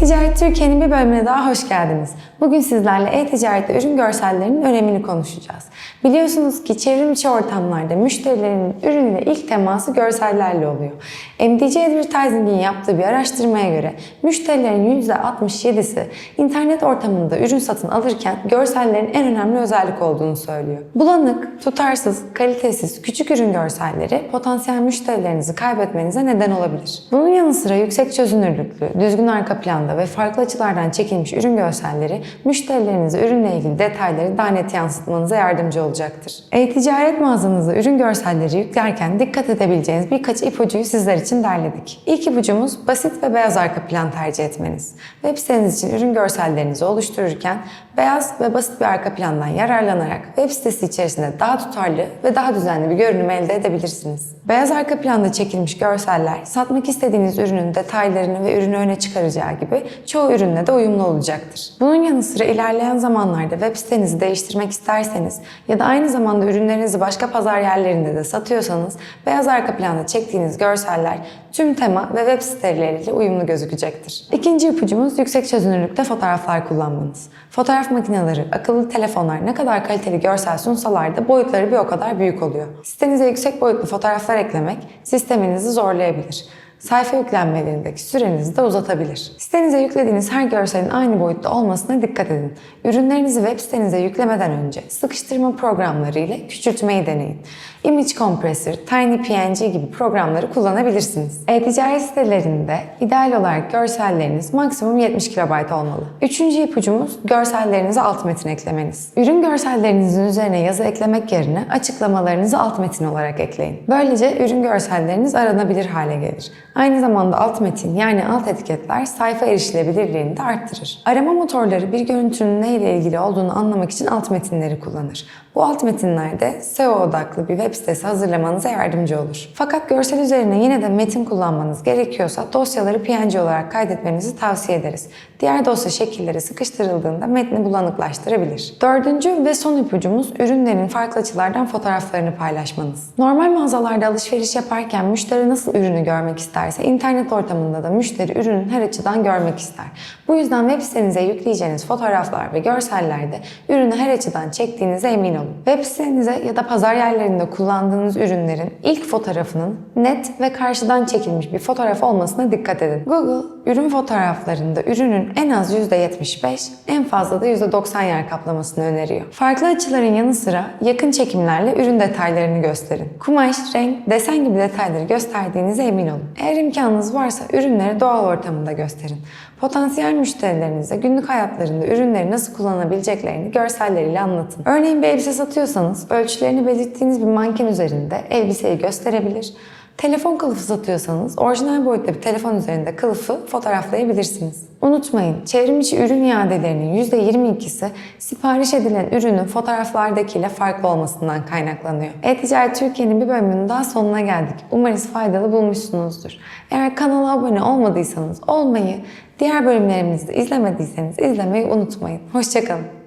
E-Ticaret Türkiye'nin bir bölümüne daha hoş geldiniz. Bugün sizlerle e-ticarette ürün görsellerinin önemini konuşacağız. Biliyorsunuz ki çevrim içi ortamlarda müşterilerin ürünle ilk teması görsellerle oluyor. MDC Advertising'in yaptığı bir araştırmaya göre müşterilerin %67'si internet ortamında ürün satın alırken görsellerin en önemli özellik olduğunu söylüyor. Bulanık, tutarsız, kalitesiz, küçük ürün görselleri potansiyel müşterilerinizi kaybetmenize neden olabilir. Bunun yanı sıra yüksek çözünürlüklü, düzgün arka planda ve farklı açılardan çekilmiş ürün görselleri müşterilerinize ürünle ilgili detayları daha net yansıtmanıza yardımcı olacaktır. E-ticaret mağazanıza ürün görselleri yüklerken dikkat edebileceğiniz birkaç ipucuyu sizler için derledik. İlk ipucumuz basit ve beyaz arka plan tercih etmeniz. Web siteniz için ürün görsellerinizi oluştururken beyaz ve basit bir arka plandan yararlanarak web sitesi içerisinde daha tutarlı ve daha düzenli bir görünüm elde edebilirsiniz. Beyaz arka planda çekilmiş görseller satmak istediğiniz ürünün detaylarını ve ürünü öne çıkaracağı gibi çoğu ürünle de uyumlu olacaktır. Bunun yanı sıra ilerleyen zamanlarda web sitenizi değiştirmek isterseniz ya da aynı zamanda ürünlerinizi başka pazar yerlerinde de satıyorsanız beyaz arka planda çektiğiniz görseller tüm tema ve web siteleriyle uyumlu gözükecektir. İkinci ipucumuz yüksek çözünürlükte fotoğraflar kullanmanız. Fotoğraf makineleri, akıllı telefonlar ne kadar kaliteli görsel sunsalar da boyutları bir o kadar büyük oluyor. Sitenize yüksek boyutlu fotoğraflar eklemek sisteminizi zorlayabilir. Sayfa yüklenmelerindeki sürenizi de uzatabilir. Sitenize yüklediğiniz her görselin aynı boyutta olmasına dikkat edin. Ürünlerinizi web sitenize yüklemeden önce sıkıştırma programları ile küçültmeyi deneyin. Image Compressor, TinyPNG gibi programları kullanabilirsiniz. E-ticaret sitelerinde ideal olarak görselleriniz maksimum 70 KB olmalı. Üçüncü ipucumuz görsellerinize alt metin eklemeniz. Ürün görsellerinizin üzerine yazı eklemek yerine açıklamalarınızı alt metin olarak ekleyin. Böylece ürün görselleriniz aranabilir hale gelir. Aynı zamanda alt metin yani alt etiketler sayfa erişilebilirliğini de arttırır. Arama motorları bir görüntünün ne ile ilgili olduğunu anlamak için alt metinleri kullanır. Bu alt metinlerde SEO odaklı bir web sitesi hazırlamanıza yardımcı olur. Fakat görsel üzerine yine de metin kullanmanız gerekiyorsa dosyaları PNG olarak kaydetmenizi tavsiye ederiz. Diğer dosya şekilleri sıkıştırıldığında metni bulanıklaştırabilir. Dördüncü ve son ipucumuz ürünlerin farklı açılardan fotoğraflarını paylaşmanız. Normal mağazalarda alışveriş yaparken müşteri nasıl ürünü görmek isterse internet ortamında da müşteri ürünün her açıdan görmek ister. Bu yüzden web sitenize yükleyeceğiniz fotoğraflar ve görsellerde ürünü her açıdan çektiğinize emin olun. Web sitenize ya da pazar yerlerinde kullandığınız ürünlerin ilk fotoğrafının net ve karşıdan çekilmiş bir fotoğraf olmasına dikkat edin. Google, ürün fotoğraflarında ürünün en az %75, en fazla da %90 yer kaplamasını öneriyor. Farklı açıların yanı sıra yakın çekimlerle ürün detaylarını gösterin. Kumaş, renk, desen gibi detayları gösterdiğinize emin olun. Eğer imkanınız varsa ürünleri doğal ortamında gösterin. Potansiyel müşterilerinize günlük hayatlarında ürünleri nasıl kullanabileceklerini görselleriyle anlatın. Örneğin bir elbise satıyorsanız ölçülerini belirttiğiniz bir manken üzerinde elbiseyi gösterebilir. Telefon kılıfı satıyorsanız orijinal boyutta bir telefon üzerinde kılıfı fotoğraflayabilirsiniz. Unutmayın, çevrim içi ürün iadelerinin %22'si sipariş edilen ürünün fotoğraflardakiyle farklı olmasından kaynaklanıyor. E-Ticaret Türkiye'nin bir bölümünün daha sonuna geldik. Umarız faydalı bulmuşsunuzdur. Eğer kanala abone olmadıysanız olmayı, diğer bölümlerimizi izlemediyseniz izlemeyi unutmayın. Hoşçakalın.